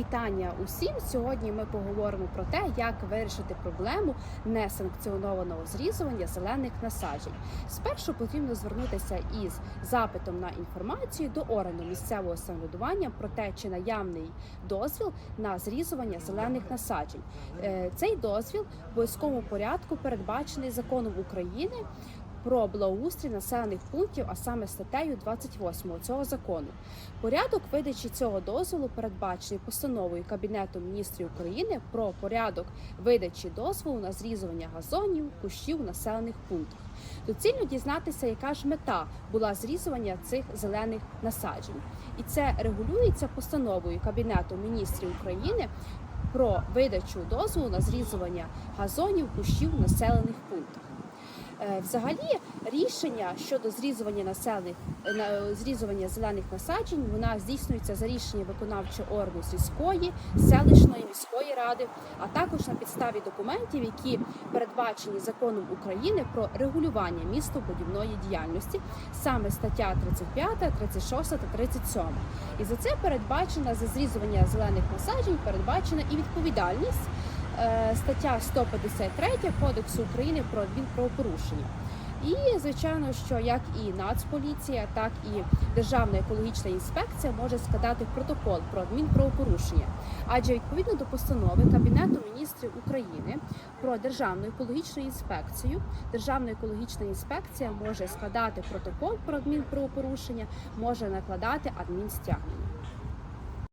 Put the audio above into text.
Вітання усім! Сьогодні ми поговоримо про те, як вирішити проблему несанкціонованого зрізування зелених насаджень. Спершу потрібно звернутися із запитом на інформацію до органу місцевого самоврядування про те, чи наявний дозвіл на зрізування зелених насаджень. Е, Цей дозвіл в обов'язковому порядку передбачений законом України про благоустрій населених пунктів, а саме статтею 28 цього закону. Порядок видачі цього дозволу передбачений постановою Кабінету міністрів України про порядок видачі дозволу на зрізування газонів, кущів населених пунктах. Доцільно дізнатися, яка ж мета була зрізування цих зелених насаджень, і це регулюється постановою Кабінету міністрів України. Про видачу дозволу на зрізування газонів, кущів населених пунктах. Е, Взагалі, рішення щодо зрізування населених на- зрізування зелених насаджень вона здійснюється за рішенням виконавчого органу сільської, селищної міської ради, а також на підставі документів, які передбачені законом України про регулювання містобудівної діяльності, саме стаття 35, 36 та 37. І за це передбачена за зрізування зелених насаджень, передбачена і відповідальність стаття 153 Кодексу України про адмінправопорушення. І звичайно, що як і Нацполіція, так і Державна екологічна інспекція може складати протокол про адмінправопорушення, адже відповідно до постанови Кабінету міністрів України про державну екологічну інспекцію, Державна екологічна інспекція може складати протокол про адмінправопорушення, може накладати адмінстягнення.